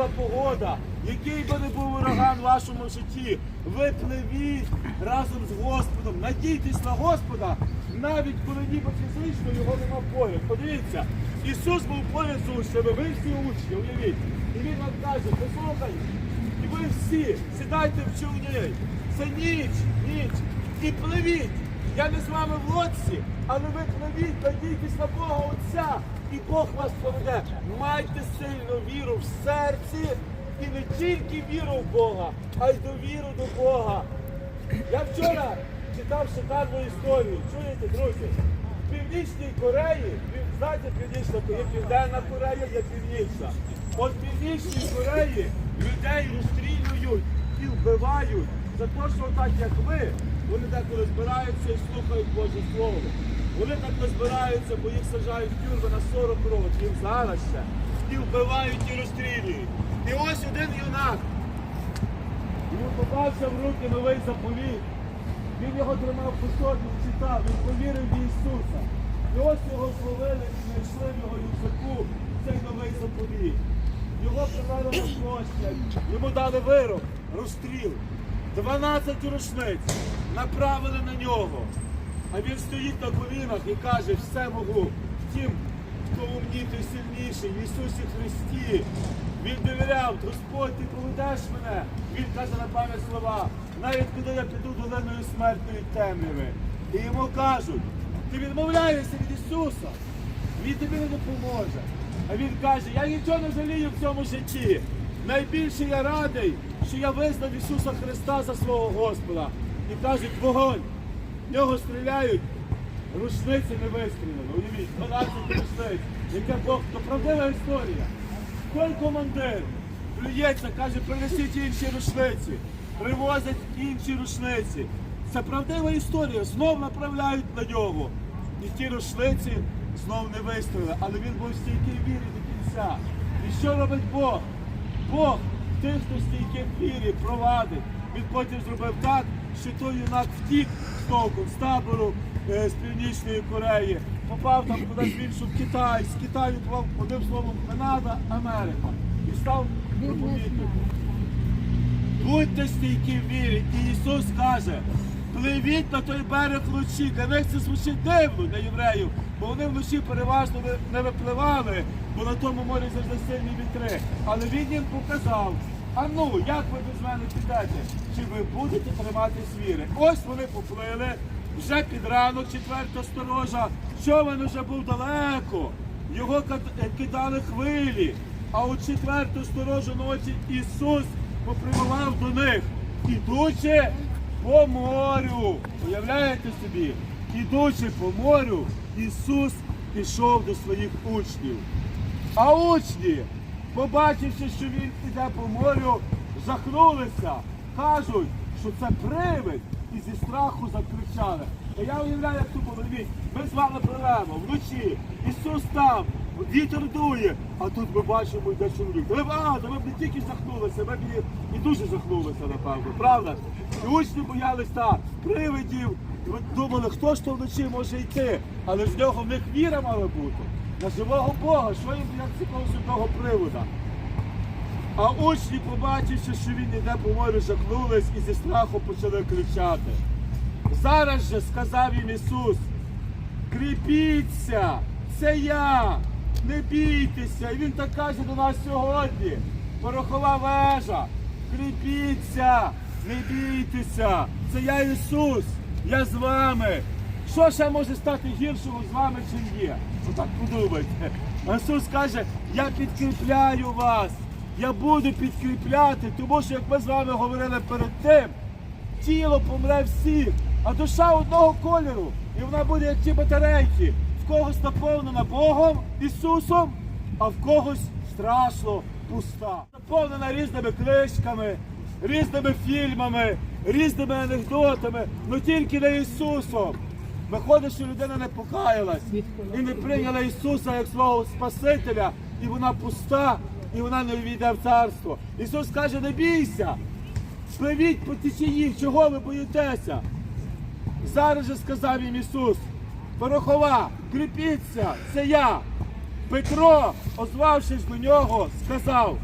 була погода, який би не був ураган в вашому житті, ви пливіть разом з Господом, надійтесь на Господа, навіть коли ніби фізично його нема поряд. Подивіться, Ісус був поряд з учнями, ви всі учні, уявіть. І Він вам каже, послухай, і ви всі сідайте в човні. Це ніч, ніч. І пливіть. Я не з вами в лодці, але ви пливіть, надійтесь на Бога Отця, і Бог вас поведе. Майте сильну віру в серці і не тільки віру в Бога, а й довіру до Бога. Я вчора читав шикарну історію. Чуєте, друзі? В Північній Кореї, знаєте, Північна Корея, Південна Корея, є Північна. От в Північній Кореї людей розстрілюють і вбивають за те, що так як ви, вони деколи збираються і слухають Боже Слово. Вони так не збираються, бо їх саджають в тюрми на 40 років зараз ще. І вбивають і розстрілюють. І ось один юнак. Йому попався в руки новий заповіт. Він його тримав по собі, читав, він повірив в Ісуса. І ось його зловили і знайшли в його рюкзаку цей новий заповіт. Його привели на площадь, йому дали вирок, розстріл. 12 рушниць направили на нього. А він стоїть на колінах і каже, все можу. Втім, хто умні, той сильніший, в Ісусі Христі. Він довіряв, Господь, ти поведеш мене. Він каже на пам'ять слова, навіть коли я піду долиною смертної темряви. І йому кажуть, ти відмовляєшся від Ісуса, Він тобі не допоможе. А він каже, я нічого не жалію в цьому житті. Найбільше я радий, що я визнав Ісуса Христа за свого Господа. І кажуть, вогонь. В нього стріляють, рушниці не вистрілено. Уявіть, 12 рушниць. Яке Бог, то правдива історія. Той командир плюється, каже, принесіть інші рушниці. Привозять інші рушниці. Це правдива історія. Знов направляють на нього. І ті рушниці знов не вистріли. Але він був стійкий вірі до кінця. І що робить Бог? Бог тих, хто стійкий в вірі, провадить. Він потім зробив так, що той юнак втік з того табору е, з Північної Кореї, попав там кудись в іншу в Китай, з Китаю попав одним словом Канада, Америка. І став проповідником. Будьте стійкі в вірі. І Ісус каже, пливіть на той берег вночі. Для них це звучить дивно для євреїв, бо вони вночі переважно не- випливали, бо на тому морі завжди сильні вітри. Але він їм показав. А ну, як ви без мене підете? Чи ви будете триматись віри? Ось вони поплили, вже під ранок, четверта сторожа, човен уже був далеко. Його е, кидали хвилі. А у четверту сторожу ночі Ісус попрямував до них, ідучи по морю. Уявляєте собі? Ідучи по морю, Ісус пішов до своїх учнів. А учні, побачивши, що він іде по морю, жахнулися. Кажуть, що це привид, і зі страху закричали. Та я уявляю, як було. Дивіться, Ми з вами пливемо вночі. Ісус там, вітер дує, а тут ми бачимо, йде чоловік. Та ви, а, та ви б не тільки жахнулися, ви б і, і дуже жахнулися, напевно, правда? І учні боялись так, привидів. І думали, хто ж то вночі може йти, але в нього в них віра мала бути. На живого Бога, що їм як цікавого святого привода. А учні, побачивши, що він іде по морю, жахнулись і зі страху почали кричати. Зараз же сказав їм Ісус, кріпіться, це я, не бійтеся. І Він так каже до нас сьогодні. Порохова вежа, кріпіться, не бійтеся. Це я Ісус, я з вами. Що ще може стати гіршого з вами, чим є? Отак подумайте. Ісус каже, я підкріпляю вас. Я буду підкріпляти, тому що, як ми з вами говорили перед тим, тіло помре всіх, а душа одного кольору. І вона буде як ті батарейки. Когось наповнена Богом, Ісусом, а в когось страшно пуста. Наповнена різними книжками, різними фільмами, різними анекдотами, але тільки не Ісусом. Виходить, що людина не покаялась і не прийняла Ісуса як свого Спасителя, і вона пуста, і вона не війде в царство. Ісус каже, не бійся, пливіть по течії, чого ви боїтеся? Зараз же сказав їм Ісус, порохова, кріпіться, це я. Петро, озвавшись до нього, сказав,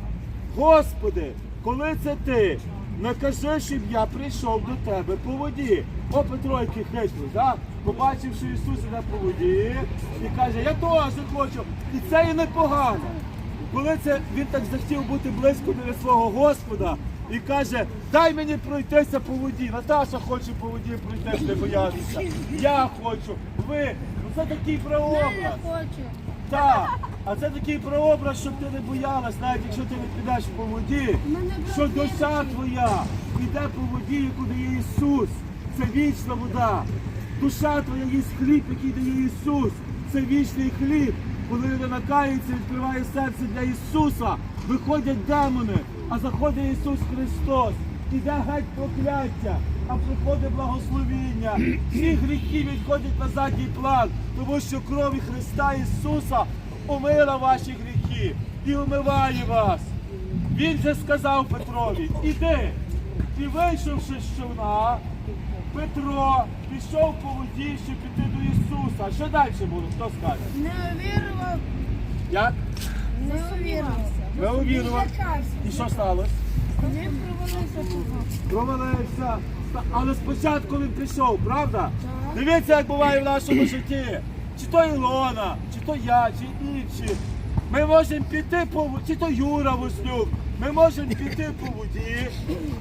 Господи, коли це ти, накажи, щоб я прийшов до тебе по воді. О, Петро, який хитрий, да? побачив, що Ісус іде по воді, і каже, я теж хочу. І це і непогано. Коли це він так захотів бути близько до свого Господа і каже, дай мені пройтися по воді. Наташа хоче по воді пройтися, не боятися. Я хочу. Ви. Ну це такий прообраз. хочу. Так. А це такий прообраз, щоб ти не боялась, навіть якщо ти не підеш по воді, що душа твоя йде по воді, яку дає Ісус. Це вічна вода. Душа твоя їсть хліб, який дає Ісус. Це вічний хліб. Коли людина кається, відкриває серце для Ісуса, виходять демони, а заходить Ісус Христос. Іде геть прокляття, а приходить благословіння. Всі гріхи відходять на задній план, тому що крові Христа Ісуса омила ваші гріхи і омиває вас. Він же сказав Петрові, іди. І вийшовши з човна, Петро пішов по воді, щоб піти до Ісуса. Що далі було? Хто скаже? Не увірував, Як? не увірувався. Увірував. І що сталося? Провалився. Провалився. Але спочатку він пішов, правда? Дивіться, як буває в нашому житті. Чи то Ілона, чи то я, чи інші. Ми можемо піти по воді, чи то Юра Вознюк. Ми можемо піти по воді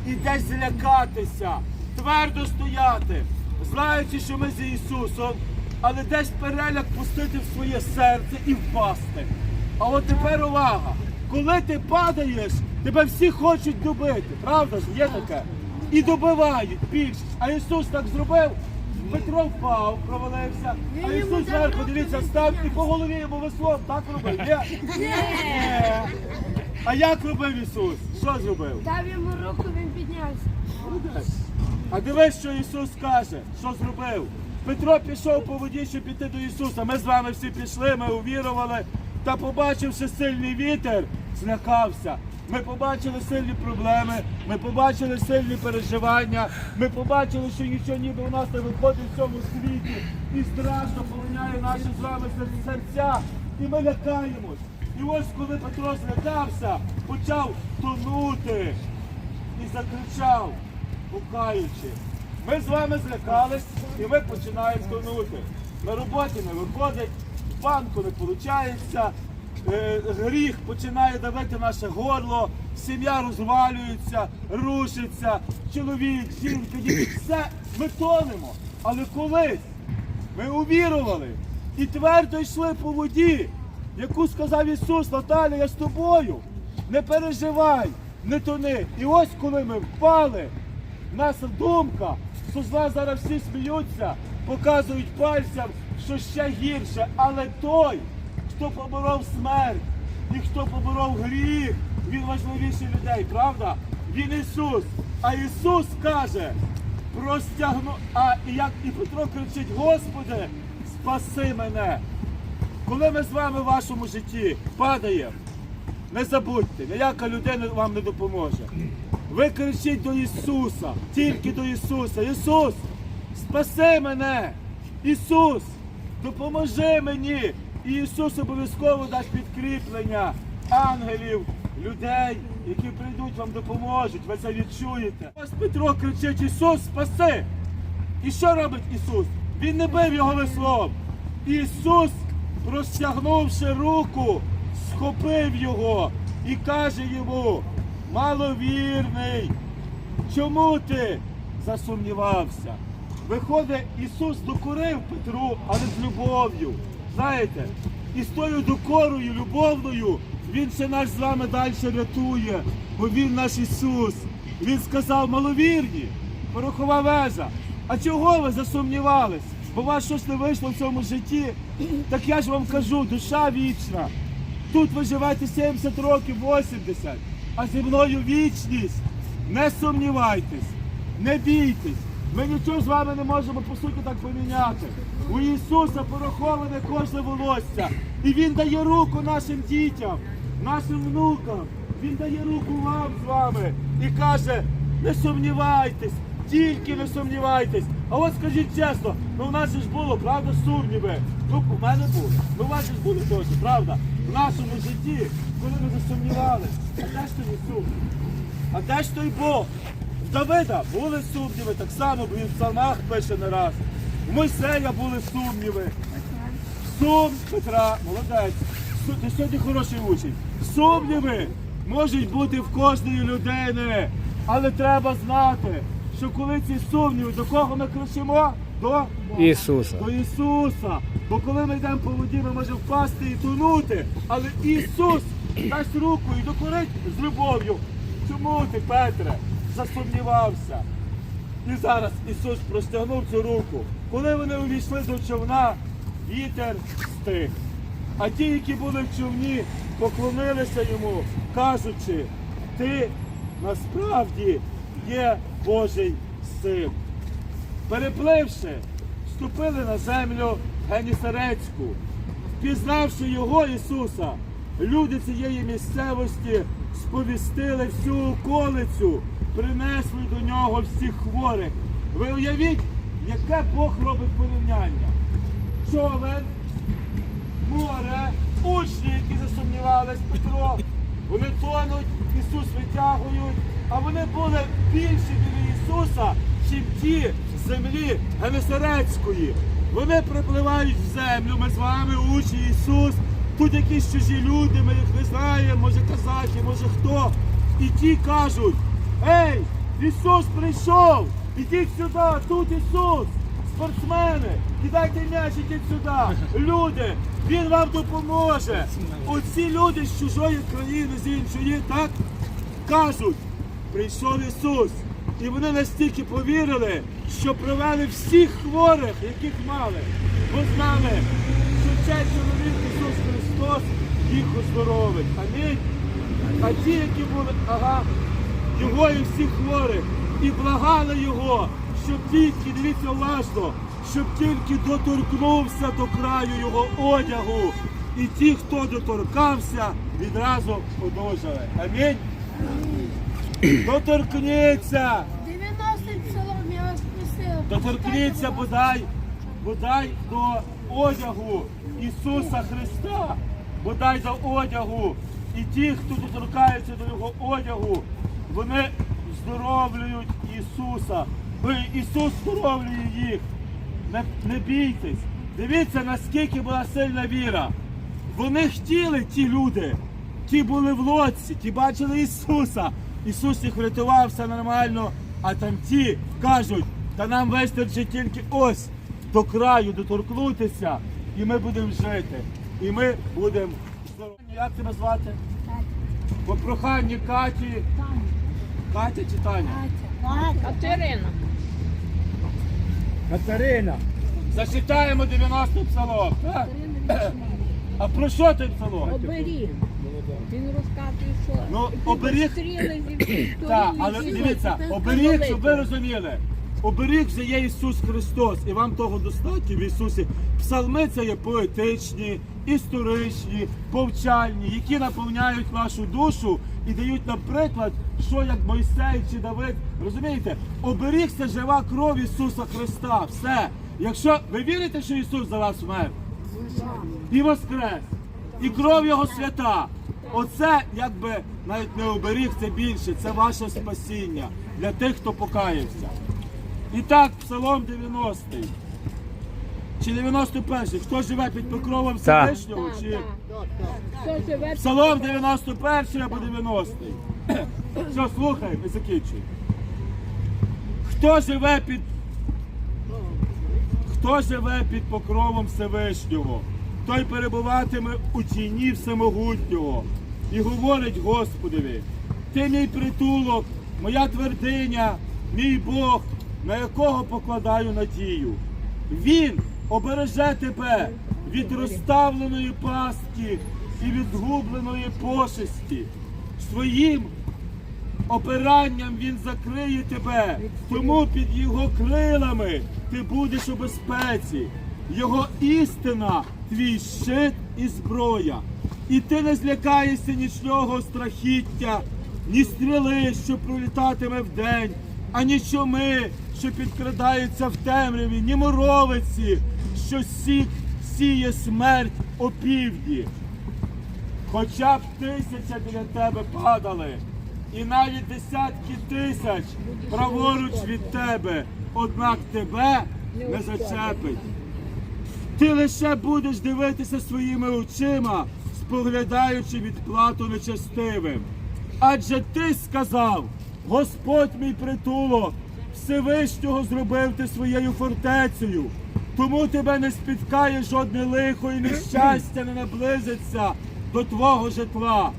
і десь злякатися, твердо стояти, знаючи, що ми з Ісусом, але десь переляк пустити в своє серце і впасти. А от тепер увага. Коли ти падаєш, тебе всі хочуть добити. Правда ж, є таке? І добивають більшість. А Ісус так зробив. Петро впав, провалився, а Ісус зверху, дивіться, став і по голові йому веслом, так робив? Ні? Ні. А як робив Ісус? Що зробив? Дав йому руку, він піднявся. А дивись, що Ісус каже, що зробив. Петро пішов по воді, щоб піти до Ісуса. Ми з вами всі пішли, ми увірували. Та побачивши сильний вітер, злякався. Ми побачили сильні проблеми, ми побачили сильні переживання, ми побачили, що нічого ніби у нас не виходить в цьому світі. І страшно полиняє наші з вами серця. І ми лякаємось. І ось коли Петро злякався, почав тонути і закричав, гукаючи. Ми з вами злякались і ми починаємо тонути. На роботі не виходить, банку не виходить, е, гріх починає давити наше горло, сім'я розвалюється, рушиться, чоловік, жінка, діти, все, ми тонемо. Але колись ми увірували і твердо йшли по воді, яку сказав Ісус, Наталя, я з тобою. Не переживай, не тони. І ось коли ми впали, наша думка, що з нас зараз всі сміються, показують пальцем, що ще гірше. Але той, хто поборов смерть і хто поборов гріх, він важливіший людей, правда? Він Ісус. А Ісус каже, простягну. А як і Петро кричить, Господи, спаси мене. Коли ми з вами в вашому житті падаємо, не забудьте, ніяка людина вам не допоможе. Ви кричіть до Ісуса, тільки до Ісуса. Ісус, спаси мене! Ісус, допоможи мені! І Ісус обов'язково дасть підкріплення ангелів, людей, які прийдуть вам допоможуть. Ви це відчуєте. Ось Петро кричить: Ісус, спаси! І що робить Ісус? Він не бив його веслом. Ісус, розтягнувши руку, схопив його і каже йому, маловірний, чому ти засумнівався? Виходить, Ісус докорив Петру, але з любов'ю. Знаєте, і з тою докорою, любовною, Він ще нас з вами далі рятує, бо Він наш Ісус. Він сказав, маловірні, порохова вежа. А чого ви засумнівались? Бо у вас щось не вийшло в цьому житті. Так я ж вам кажу, душа вічна. Тут ви живете 70 років, 80, а зі мною вічність. Не сумнівайтесь, не бійтесь. Ми нічого з вами не можемо по суті так поміняти. У Ісуса пораховане кожне волосся. І Він дає руку нашим дітям, нашим внукам. Він дає руку вам з вами і каже, не сумнівайтесь, тільки не сумнівайтесь. А от скажіть чесно, ну в нас ж було, правда, сумніви. Ну, у мене було. Ну, у вас ж були теж, правда? в нашому житті, коли ми засумнівалися, а де ж той Ісус? А де ж той Бог? Давида були сумніви, так само він в псалмах пише не раз. В Мойсея були сумніви. Сум Петра, молодець. Ти сьогодні хороший учень. Сумніви можуть бути в кожної людини, але треба знати, що коли ці сумніви, до кого ми кричимо? До Ісуса. до Ісуса. Бо коли ми йдемо по воді, ми можемо впасти і тонути. Але Ісус дасть руку і докорить з любов'ю. Чому ти, Петре, засумнівався? І зараз Ісус простягнув цю руку. Коли вони увійшли до човна, вітер стих. А ті, які були в човні, поклонилися йому, кажучи, ти насправді є Божий син. Перепливши, вступили на землю Генісарецьку. Впізнавши його Ісуса, люди цієї місцевості сповістили всю околицю, принесли до нього всіх хворих. Ви уявіть, яке Бог робить порівняння. Човен, море, учні, які засумнівались, Петро, вони тонуть, Ісус витягують, а вони були більші біля Ісуса, чим ті землі Генесарецької. Вони припливають в землю, ми з вами учні Ісус. Тут якісь чужі люди, ми їх не знаємо, може казахи, може хто. І ті кажуть, ей, Ісус прийшов, ідіть сюди, тут Ісус. Спортсмени, кидайте м'яч, ідіть сюди. Люди, він вам допоможе. Оці люди з чужої країни, з іншої, так кажуть, прийшов Ісус. І вони настільки повірили, що привели всіх хворих, яких мали. Бо знали, що чоловік Ісус Христос їх оздоровить. Амінь. А ті, які були, ага, його і всіх хворих, і благали його, щоб тільки, дивіться уважно, щоб тільки доторкнувся до краю його одягу. І ті, хто доторкався, відразу одужали. Амінь. Доторкніться, 90 псалом я вас просив. доторкніться бодай, бодай до одягу Ісуса Христа, бодай до одягу. І ті, хто доторкається до Його одягу, вони здоровлюють Ісуса. Ісус здоровлює їх. Не, не бійтесь. Дивіться, наскільки була сильна віра. Вони хотіли ті люди, ті були в лодці, ті бачили Ісуса. Ісус їх врятував, все нормально. А там ті кажуть, та нам вистачить тільки ось до краю доторкнутися, і ми будемо жити. І ми будемо здорові. Як тебе звати? По проханню Каті. Катя чи Таня? Катерина. Катерина. Зачитаємо 90 псалом. так? А про що той псалом? Оберіг. Він розказує, що Ну, оберіг- стріли зі всіх Так, сторін але дивіться, оберіг, щоб ви розуміли. Оберіг вже є Ісус Христос, і вам того достатньо в Ісусі. Псалми це є поетичні, історичні, повчальні, які наповняють вашу душу і дають нам приклад, що як Мойсей чи Давид. Розумієте, оберіг це жива кров Ісуса Христа. Все. Якщо ви вірите, що Ісус за вас вмер, і воскрес, і кров Його свята. Оце якби навіть не оберіг, це більше, це ваше спасіння для тих, хто покаявся. І так, Псалом 90. Чи 91? Хто живе під покровом Так. Всевишнього? Чи... Хто живе Псалом 91 або 90. Все, слухай, ми закінчуємо. Хто живе під. Хто живе під покровом Всевишнього, той перебуватиме у тіні Всемогутнього і говорить Господові, ти мій притулок, моя твердиня, мій Бог, на якого покладаю надію. Він обереже тебе від розставленої пастки і від згубленої пошесті. Своїм опиранням він закриє тебе, тому під його крилами ти будеш у безпеці. Його істина твій щит і зброя. І ти не злякаєшся нічного страхіття, ні стріли, що пролітатиме вдень, ані чуми, що підкрадається в темряві, ні моровиці, що сік сіє смерть опівдні. хоча б тисяча біля тебе падали, і навіть десятки тисяч праворуч від тебе, однак тебе не зачепить. Ти лише будеш дивитися своїми очима, споглядаючи відплату нечестивим. Адже ти сказав, Господь мій притулок, Всевишнього зробив ти своєю фортецею, тому тебе не спіткає жодне лихо і нещастя не наблизиться до твого житла.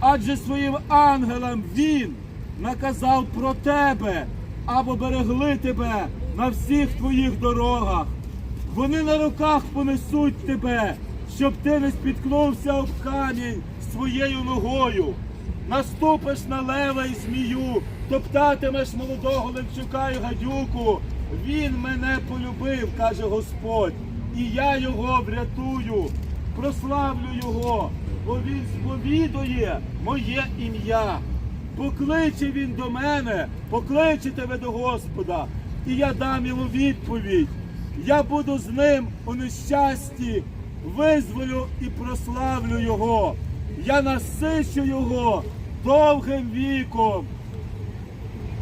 Адже своїм ангелам він наказав про тебе, або берегли тебе на всіх твоїх дорогах. Вони на руках понесуть тебе, щоб ти не спіткнувся об камінь своєю ногою. Наступиш на лева і змію, топтатимеш молодого левчука і гадюку. Він мене полюбив, каже Господь, і я його врятую, прославлю його, бо він сповідує моє ім'я. Покличе він до мене, покличе тебе до Господа, і я дам йому відповідь. Я буду з ним у нещасті, визволю і прославлю його. Я насичу його довгим віком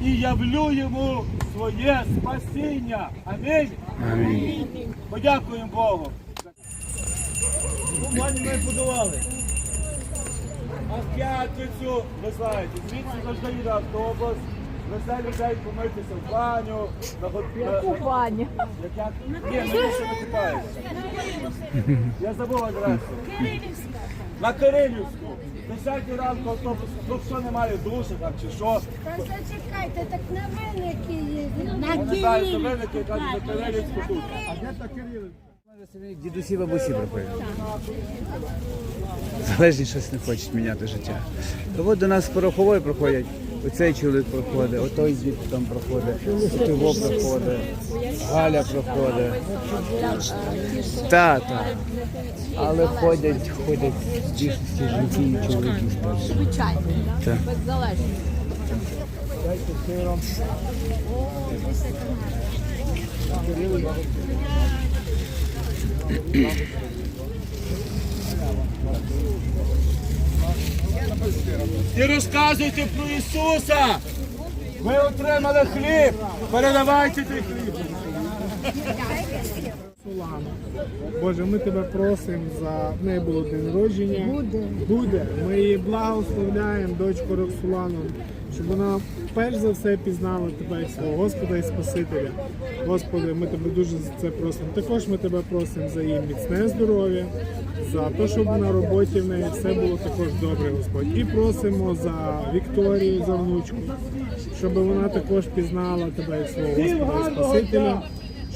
і явлю йому своє спасіння. Амінь. Амінь. Подякуємо Богу. Пані ми будували. А в п'ятницю, ви знаєте, звідси завжди їде автобус, везе людей помитися в баню, на гот- на- Купання. Як я? Ні, ну ще не купаюся. Я забув адресу. На Кирилівську. Десятій ранку автобус, ну що немає душу там чи що. Та зачекайте, так на виники їздять. На Я не знаю, що виники, кажуть, на Кирилівську тут. Дідусі бабусі приходять. Залежні щось не хочуть міняти життя. То от до нас порохової проходять. Оцей чоловік проходить, отой звідти там проходить, отого проходить, Галя проходить. Так, так. Але ходять, ходять більшості жінки і чоловіки. Звичайно. Так. Беззалежно. І розказуйте про Ісуса. Ви отримали хліб. Передавайте цей хліб. Боже, ми тебе просимо за в неї було день народження. Буде. Буде. Ми її благословляємо, дочку Роксолану, щоб вона перш за все пізнала тебе як свого Господа і Спасителя. Господи, ми тебе дуже за це просимо. Також ми тебе просимо за її міцне здоров'я, за те, щоб на роботі в неї все було також добре, Господь. І просимо за Вікторію, за внучку, щоб вона також пізнала тебе як свого Господа і Спасителя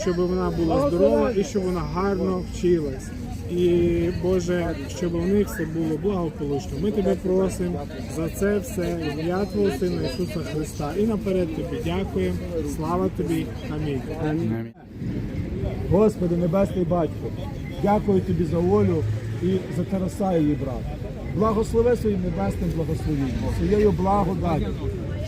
щоб вона була здорова і щоб вона гарно вчилась. І Боже, щоб у них все було благополучно. Ми тебе просимо за це все ім'я Твого Сина Ісуса Христа. І наперед тобі дякуємо. Слава тобі. Амінь. Господи, Небесний Батько, дякую тобі за Олю і за Тараса її брата. Благослови своїм небесним благословінням, своєю благодаттю,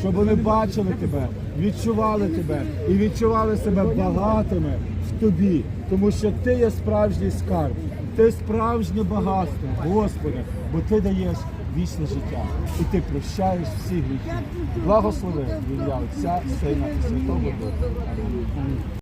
щоб вони бачили тебе, відчували тебе і відчували себе багатими в тобі, тому що ти є справжній скарб, ти справжнє багатство, Господи, бо ти даєш вічне життя і ти прощаєш всі гріхи. Благослови в Отця, Сина і Святого Духа.